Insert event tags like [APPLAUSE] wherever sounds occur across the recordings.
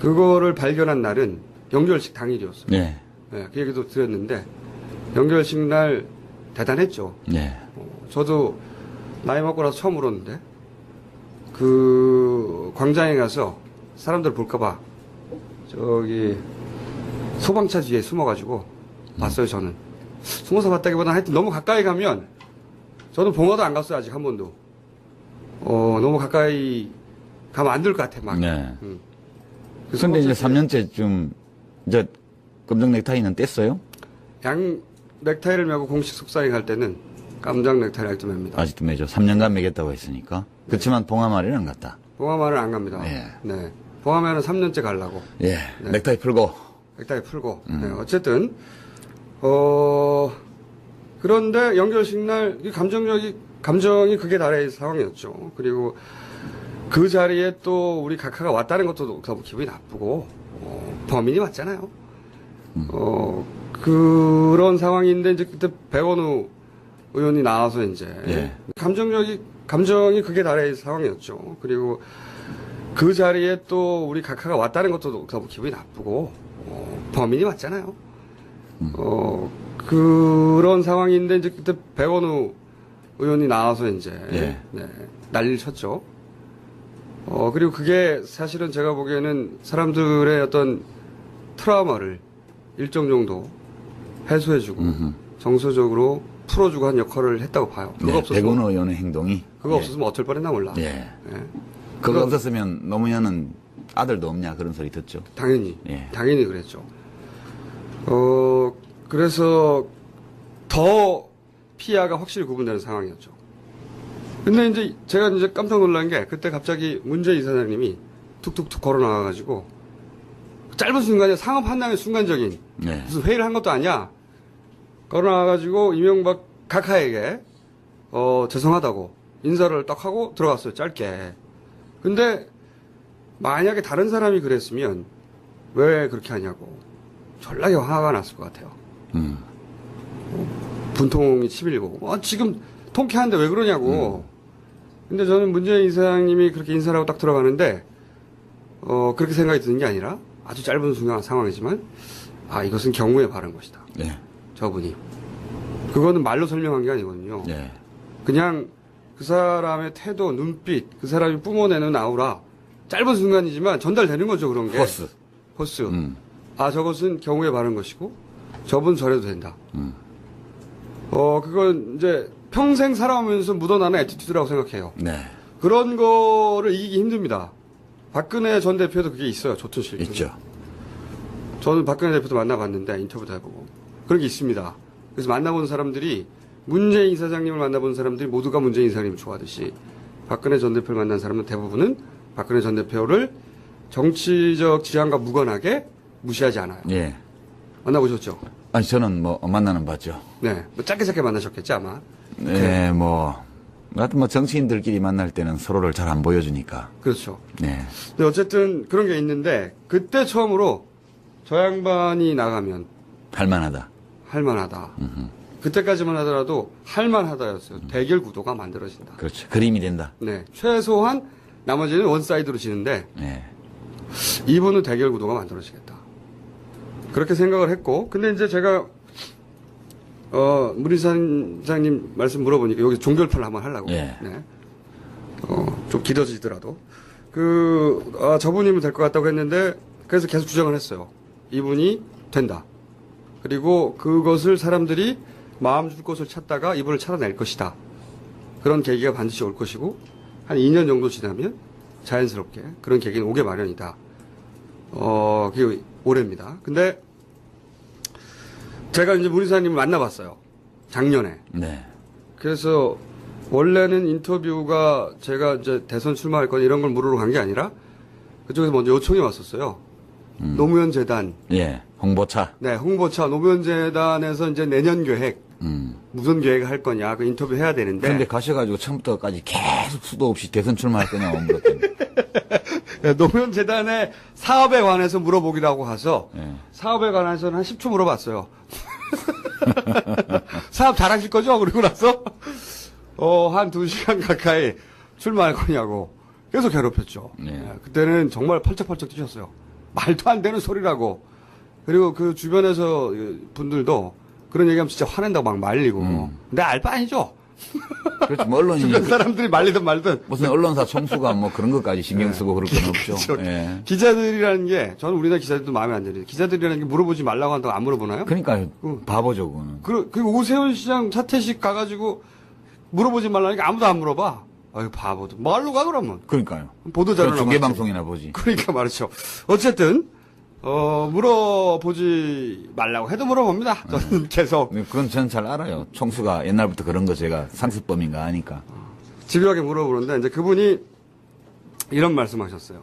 그거를 발견한 날은 영결식 당일이었어요. 네. 네, 그 얘기도 드렸는데 영결식 날 대단했죠. 네. 어, 저도 나이 먹고 나서 처음 울었는데 그 광장에 가서 사람들 볼까봐 저기 소방차 뒤에 숨어가지고 봤어요 저는 숨어서 봤다기보다 하여튼 너무 가까이 가면 저는 봉화도 안 갔어요 아직 한 번도 어 너무 가까이 가면 안 될 것 같아 막 네. 음. 그 근데 이제 소방차 3년째쯤 이제 검정 넥타이는 뗐어요? 양 넥타이를 메고 공식 속사행 할 때는 깜장 넥타이를 할때 맵니다 아직도 매죠. 3년간 매겠다고 했으니까. 그렇지만 봉화마리는 안 갔다. 봉화마을 안 갑니다. 예. 네. 봉화마을은 3년째 가려고. 예. 네. 넥타이 풀고. 넥타이 풀고. 음. 네, 어쨌든, 어, 그런데 연결식 날, 이 감정력이, 감정이 극에 달해 상황이었죠. 그리고 그 자리에 또 우리 각하가 왔다는 것도 너무 기분이 나쁘고, 어, 범인이 맞잖아요. 음. 어, 그런 상황인데, 이제 그때 백원우 의원이 나와서 이제, 예. 감정력이, 감정이 극에 달해 상황이었죠. 그리고 그 자리에 또 우리 각하가 왔다는 것도 너무 기분이 나쁘고 어, 범인이 맞잖아요. 어 그런 상황인데 이제 그때 백원우 의원이 나와서 이제 예. 네, 난리를 쳤죠. 어 그리고 그게 사실은 제가 보기에는 사람들의 어떤 트라우마를 일정 정도 해소해주고 음흠. 정서적으로 풀어주고 한 역할을 했다고 봐요. 그거 네. 없었으면 백운호 의원의 행동이. 그거 예. 없었으면 어쩔 뻔했나 몰라. 예. 예. 그거 없었으면 노무현은 아들도 없냐 그런 소리 듣죠. 당연히 예. 당연히 그랬죠. 어 그래서 더 피해가 확실히 구분되는 상황이었죠. 근데 이제 제가 이제 깜짝 놀란 게 그때 갑자기 문재인 이사장님이 툭툭툭 걸어 나와가지고 짧은 순간에 상업 한당의 순간적인 네. 무슨 회의를 한 것도 아니야. 걸어 나와가지고 이명박 각하에게 어 죄송하다고 인사를 딱 하고 들어갔어요 짧게. 근데 만약에 다른 사람이 그랬으면 왜 그렇게 하냐고 전락에 화가 났을 것 같아요. 음. 분통이 치밀고 아, 지금 통쾌한데 왜 그러냐고. 근데 저는 문재인 이사장님이 그렇게 인사를 하고 딱 들어가는데 어 그렇게 생각이 드는 게 아니라 아주 짧은 순간 상황이지만 아 이것은 경우에 바른 것이다. 네. 저분이 그거는 말로 설명한 게 아니거든요. 네. 그냥 그 사람의 태도, 눈빛, 그 사람이 뿜어내는 아우라 짧은 순간이지만 전달되는 거죠 그런 게. 포스. 포스. 음. 아 저것은 경우에 바른 것이고 저분 저래도 된다. 음. 어 그건 이제 평생 살아오면서 묻어나는 애티튜드라고 생각해요. 네. 그런 거를 이기기 힘듭니다. 박근혜 전 대표도 그게 있어요. 좋든 싫든. 있죠. 저는 박근혜 대표도 만나봤는데 인터뷰도 해보고 그런 게 있습니다. 그래서 만나본 사람들이 문재인 이사장님을 만나본 사람들이 모두가 문재인 이사장님을 좋아하듯이 박근혜 전 대표를 만난 사람은 대부분은 박근혜 전 대표를 정치적 지향과 무관하게 무시하지 않아요. 예. 만나보셨죠? 아니 저는 뭐 만나는 봤죠. 네, 뭐 짧게 짧게 만나셨겠지 아마. 네, 뭐 하여튼 뭐 정치인들끼리 만날 때는 서로를 잘 안 보여주니까. 그렇죠. 네. 근데 어쨌든 그런 게 있는데 그때 처음으로 저 양반이 나가면 할만하다. 할만하다. 그때까지만 하더라도 할만하다였어요. 대결 구도가 만들어진다. 그렇죠. 그림이 된다. 네, 최소한 나머지는 원사이드로 지는데 네. 이분은 대결 구도가 만들어지겠다. 그렇게 생각을 했고, 근데 이제 제가 어 문희사장님 말씀 물어보니까 여기 종결표를 한번 하려고. 예. 네. 어 좀 길어지더라도 그 아, 저분이면 될 것 같다고 했는데 그래서 계속 주장을 했어요. 이분이 된다. 그리고 그것을 사람들이 마음 줄 곳을 찾다가 이분을 찾아낼 것이다. 그런 계기가 반드시 올 것이고 한 2년 정도 지나면 자연스럽게 그런 계기는 오게 마련이다. 어, 그게 올해입니다. 근데 제가 이제 문희사님을 만나봤어요. 작년에. 네. 그래서 원래는 인터뷰가 제가 이제 대선 출마할 건 이런 걸 물으러 간 게 아니라 그쪽에서 먼저 요청이 왔었어요. 노무현 재단, 예. 홍보차. 네 홍보차 노무현 재단에서 이제 내년 계획 음. 무슨 계획을 할 거냐 그 인터뷰 해야 되는데 그런데 가셔가지고 처음부터까지 계속 수도 없이 대선 출마할 거냐고 물었더니. [LAUGHS] 네, 노무현 재단의 사업에 관해서 물어보기라고 가서 예. 사업에 관해서는 한 10초 물어봤어요. [LAUGHS] 사업 잘하실 거죠? 그리고 나서 어, 한 2시간 가까이 출마할 거냐고 계속 괴롭혔죠. 네. 예, 그때는 정말 펄쩍펄쩍 뛰셨어요. 말도 안 되는 소리라고. 그리고 그 주변에서 분들도 그런 얘기하면 진짜 화낸다고 막 말리고. 음. 근데 알 바 아니죠? [LAUGHS] 그렇지, 뭐 언론이 주변 사람들이 말리든 말든. 무슨 언론사 총수가 뭐 그런 것까지 신경 쓰고 그럴 건 없죠. 그렇죠. 예. 기자들이라는 게 저는 우리나라 기자들도 마음에 안 들어요. 기자들이라는 게 물어보지 말라고 한다고 안 물어보나요? 그러니까 음. 바보죠, 그거는. 그, 그 오세훈 시장 사퇴식 가가지고 물어보지 말라니까 아무도 안 물어봐. 아유, 바보도. 말로 가, 그러면. 그러니까요. 보도자료 중계방송이나 보지. 그러니까 말이죠. 어쨌든, 어, 물어보지 말라고 해도 물어봅니다. 저는 [LAUGHS] 계속 근데 그건 저는 잘 알아요. 총수가 옛날부터 그런 거 제가 상습범인가 하니까. 집요하게 물어보는데, 이제 그분이 이런 말씀 하셨어요.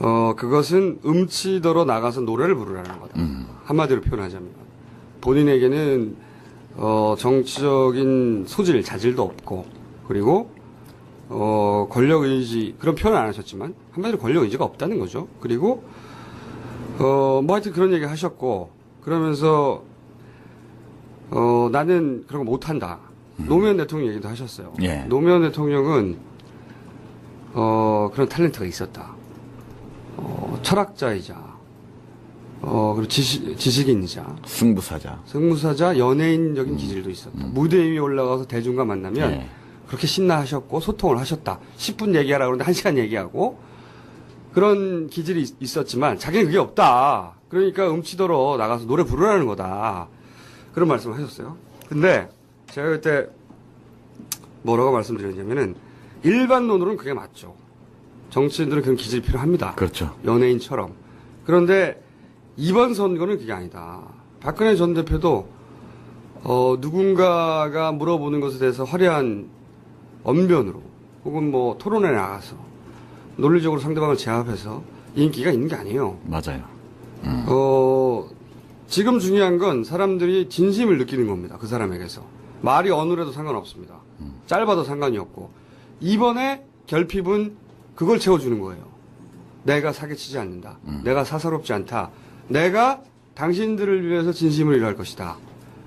어, 그것은 음치더러 나가서 노래를 부르라는 거다. 한마디로 표현하자면. 본인에게는, 어, 정치적인 소질, 자질도 없고, 그리고, 어, 권력 의지, 그런 표현 안 하셨지만, 한마디로 권력 의지가 없다는 거죠. 그리고, 어, 뭐 하여튼 그런 얘기 하셨고, 그러면서, 어, 나는 그런 거 못한다. 노무현 대통령 얘기도 하셨어요. 예. 노무현 대통령은, 어, 그런 탤런트가 있었다. 어, 철학자이자, 어, 그리고 지식, 지식인이자, 승부사자. 승무사자, 연예인적인 기질도 있었다. 무대 위에 올라가서 대중과 만나면 예. 그렇게 신나하셨고 소통을 하셨다. 10분 얘기하라 그러는데 1시간 얘기하고 그런 기질이 있- 있었지만 자기는 그게 없다. 그러니까 음치도로 나가서 노래 부르라는 거다. 그런 말씀을 하셨어요. 근데 제가 그때 뭐라고 말씀드렸냐면은 일반론으로는 그게 맞죠. 정치인들은 그런 기질이 필요합니다. 그렇죠. 연예인처럼. 그런데 이번 선거는 그게 아니다. 박근혜 전 대표도 어, 누군가가 물어보는 것에 대해서 화려한 언변으로 혹은 뭐 토론에 나가서 논리적으로 상대방을 제압해서 인기가 있는 게 아니에요. 맞아요. 어, 지금 중요한 건 사람들이 진심을 느끼는 겁니다. 그 사람에게서. 말이 어느래도 상관없습니다. 짧아도 상관이 없고. 이번에 결핍은 그걸 채워주는 거예요. 내가 사기치지 않는다. 내가 사사롭지 않다. 내가 당신들을 위해서 진심을 일할 것이다.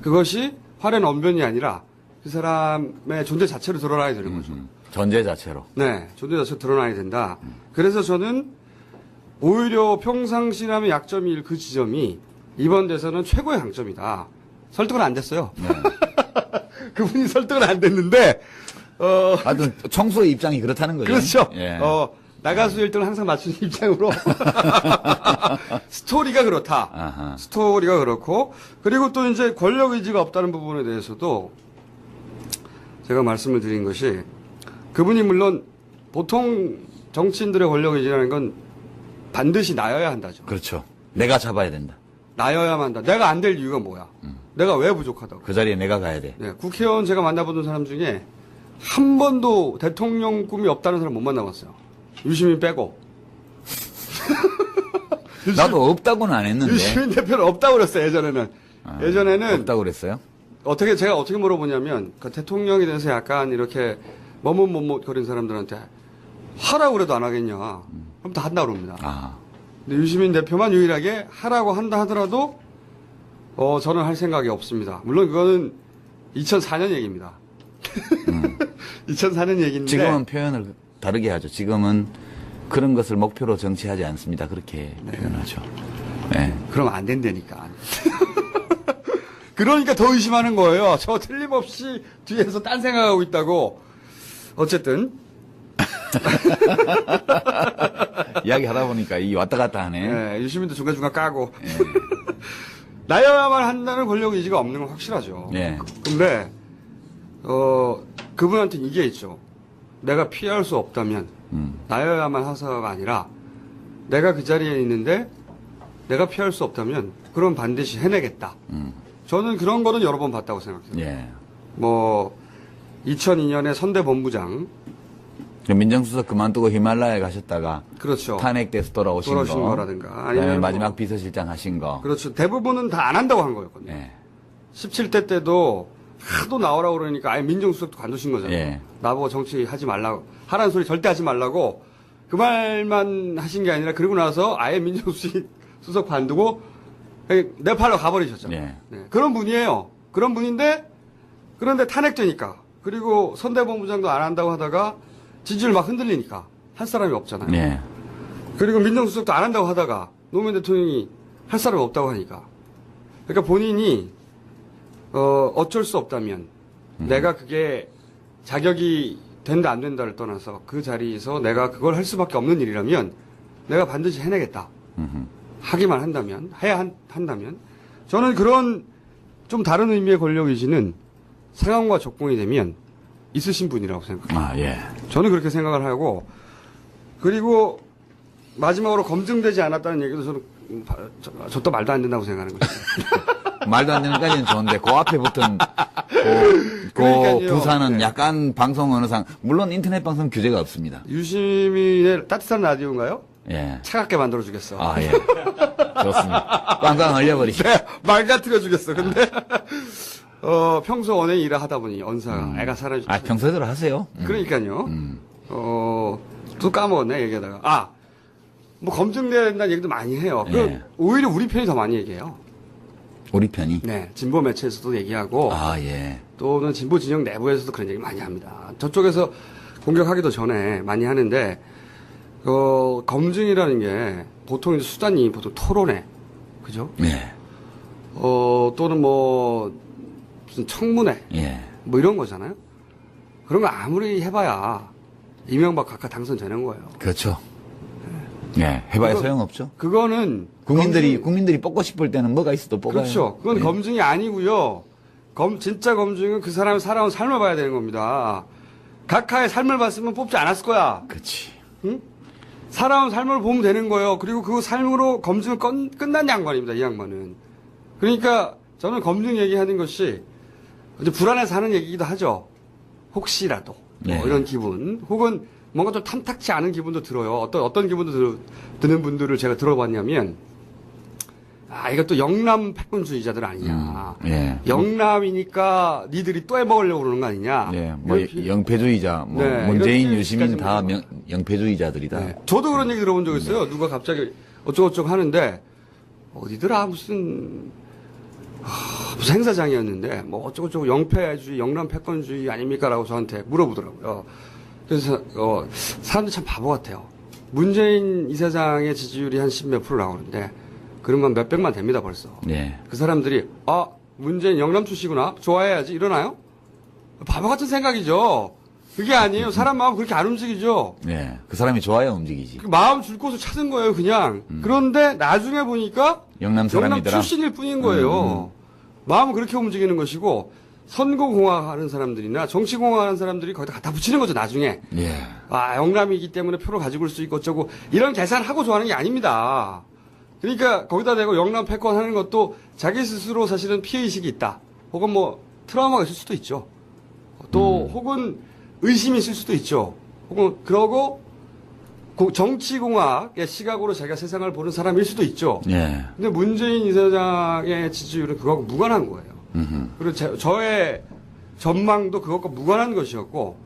그것이 화려한 언변이 아니라 그 사람의 존재 자체로 드러나야 되는 거죠. 음, 전제 자체로. 네, 존재 자체가 드러나야 된다. 그래서 저는 오히려 평상시라면 약점일 그 지점이 이번 대선은 최고의 강점이다. 설득은 안 됐어요. 네. [LAUGHS] 그분이 설득은 안 됐는데, 어, 하여튼 총수의 입장이 그렇다는 거죠. 그렇죠. 예. 어, 나가수 1등을 항상 맞추는 [LAUGHS] 입장으로. [LAUGHS] 스토리가 그렇다. 아하. 스토리가 그렇고, 그리고 또 이제 권력 의지가 없다는 부분에 대해서도 제가 말씀을 드린 것이 그분이 물론 보통 정치인들의 권력 의지라는 건 반드시 나여야 한다죠. 그렇죠. 내가 잡아야 된다. 나여야만 한다. 내가 안 될 이유가 뭐야? 내가 왜 부족하다고? 그 자리에 내가 가야 돼. 네, 국회의원 제가 만나보던 사람 중에 한 번도 대통령 꿈이 없다는 사람 못 만나봤어요. 유시민 빼고. [LAUGHS] 나도 없다고는 안 했는데. 유시민 대표는 없다고 그랬어요, 예전에는. 아, 예전에는 없다고 그랬어요? 어떻게 제가 어떻게 물어보냐면 그 대통령에 대해서 약간 이렇게 머뭇머뭇 거리는 사람들한테 하라고 그래도 안 하겠냐. 그럼 다 한다 그럽니다. 아. 근데 유시민 대표만 유일하게 하라고 한다 하더라도 어 저는 할 생각이 없습니다. 물론 그거는 2004년 얘기입니다. [LAUGHS] 2004년 얘기인데 지금은 표현을 다르게 하죠. 지금은 그런 것을 목표로 정치하지 않습니다. 그렇게 표현하죠. 네. 그럼 안 된다니까. [LAUGHS] 그러니까 더 의심하는 거예요. 저 틀림없이 뒤에서 딴 생각하고 있다고. 어쨌든 [LAUGHS] 이야기 하다 보니까 이 왔다 갔다 하네. 예, 유시민도 중간중간 까고. [LAUGHS] 나여야만 한다는 권력 의지가 없는 건 확실하죠. 예. 근데, 어, 그분한테는 이게 있죠. 내가 피할 수 없다면, 음. 나여야만 하사가 아니라, 내가 그 자리에 있는데, 내가 피할 수 없다면, 그럼 반드시 해내겠다. 음. 저는 그런 거는 여러 번 봤다고 생각해요. 예. 뭐, 2002년에 선대본부장, 그 민정수석 그만두고 히말라야 가셨다가 그렇죠. 탄핵돼서 돌아오신, 돌아오신 거. 그다음에 아니면 마지막 뭐- 비서실장 하신 거. 그렇죠. 대부분은 다 안 한다고 한 거였거든요. 예. 17대 때도 하도 나오라고 그러니까 아예 민정수석도 관두신 거잖아요. 예. 나보고 정치 하지 말라고. 하라는 소리 절대 하지 말라고. 그 말만 하신 게 아니라 그러고 나서 아예 민정수석 [LAUGHS] 관두고 네팔로 가버리셨죠. 예. 네, 그런 분이에요. 그런 분인데 그런데 탄핵되니까 그리고 선대본부장도 안 한다고 하다가 지지율 막 흔들리니까 할 사람이 없잖아요. 예. 그리고 민정수석도 안 한다고 하다가 노무현 대통령이 할 사람이 없다고 하니까. 그러니까 본인이 어, 어쩔 수 없다면 내가 그게 자격이 된다 안 된다를 떠나서 그 자리에서 내가 그걸 할 수밖에 없는 일이라면 내가 반드시 해내겠다. 음흠. 하기만 한다면 해야 한, 한다면 저는 그런 좀 다른 의미의 권력 의지는 상황과 조건이 되면 있으신 분이라고 생각해요. 아, 예. 저는 그렇게 생각을 하고 그리고 마지막으로 검증되지 않았다는 얘기도 저는 저, 저도 말도 안 된다고 생각하는 거죠. [LAUGHS] 말도 안 되는까지는 좋은데, 그 앞에 붙은, 그, 그. 부사는 네. 약간 방송 언어상, 물론 인터넷 방송 규제가 없습니다. 유시민의 따뜻한 라디오인가요? 예. 차갑게 만들어 주겠어. 아, 예. 좋습니다. 꽝꽝 얼려버리시 [LAUGHS] 네, 말다 틀어 주겠어. 근데 [LAUGHS] 어, 평소 원에 일을 하다 보니 언사가 애가 사라지. 아, 평소대로 하세요. 음. 그러니까요. 음. 어, 또 까먹었네, 얘기하다가. 아, 뭐 검증된다는 얘기도 많이 해요. 그 예. 오히려 우리 편이 더 많이 얘기해요. 우리 편이. 네, 진보 매체에서도 얘기하고 아, 예. 또는 진보 진영 내부에서도 그런 얘기 많이 합니다. 저쪽에서 공격하기도 전에 많이 하는데 어, 검증이라는 게 보통 이제 수단이 보통 토론회, 그죠? 예. 어, 또는 뭐 무슨 청문회 예. 뭐 이런 거잖아요. 그런 거 아무리 해봐야 이명박 각하 당선 되는 거예요. 그렇죠. 예. 해봐야 그거- 소용없죠. 그거는 국민들이, 검증- 국민들이 뽑고 싶을 때는 뭐가 있어도 뽑아요. 그렇죠. 그건 예. 검증이 아니고요. 검 진짜 검증은 그 사람이 살아온 삶을 봐야 되는 겁니다. 각하의 삶을 봤으면 뽑지 않았을 거야. 그렇지. 응? 살아온 삶을 보면 되는 거예요. 그리고 그 삶으로 검증을 끝, 끝난 양반입니다. 이 양반은. 그러니까 저는 검증 얘기하는 것이 이제 불안해서 하는 얘기기도 하죠. 혹시라도 뭐 네. 이런 기분, 혹은 뭔가 좀 탐탁치 않은 기분도 들어요. 어떤 어떤 기분도 들, 드는 분들을 제가 들어봤냐면 아 이것도 영남 패권주의자들 아니냐. 음, 예. 영남이니까 니들이 또 해먹으려고 그러는 거 아니냐. 예, 뭐 비- 영패주의자, 뭐 네, 문재인, 유시민 다 뭐- 명, 영패주의자들이다. 네. 저도 그런 얘기 들어본 적 있어요. 누가 갑자기 어쩌고저쩌고 하는데 어디더라 무슨 하, 무슨 행사장이었는데 뭐 어쩌고저쩌고 영패주의, 영남 패권주의 아닙니까라고 저한테 물어보더라고요. 그래서 어, 사람들 참 바보 같아요. 문재인 이사장의 지지율이 한 십몇 프로 나오는데 그러면 몇 백만 됩니다 벌써. 예. 그 사람들이 아 문재인 영남 출시구나 좋아해야지 이러나요? 바보 같은 생각이죠. 그게 아니에요. 사람 마음 그렇게 안 움직이죠. 예. 그 사람이 좋아야 움직이지. 그 마음 줄 곳을 찾은 거예요, 그냥. 그런데 나중에 보니까 영남 영남 사람이더라. 음, 출신일 뿐인 거예요. 마음은 그렇게 움직이는 것이고 선거공학 하는 사람들이나 정치공학 하는 사람들이 거기다 갖다 붙이는 거죠, 나중에. 예. 아, 영남이기 때문에 표를 가지고 올 수 있고 어쩌고 이런 계산하고 좋아하는 게 아닙니다. 그러니까 거기다 대고 영남 패권 하는 것도 자기 스스로 사실은 피해의식이 있다. 혹은 뭐 트라우마가 있을 수도 있죠. 또 혹은 의심이 있을 수도 있죠. 혹은 그러고 고- 정치공학의 시각으로 자기가 세상을 보는 사람일 수도 있죠. 예. 근데 문재인 이사장의 지지율은 그거하고 무관한 거예요. 음흠. 그리고 제- 저의 전망도 그것과 무관한 것이었고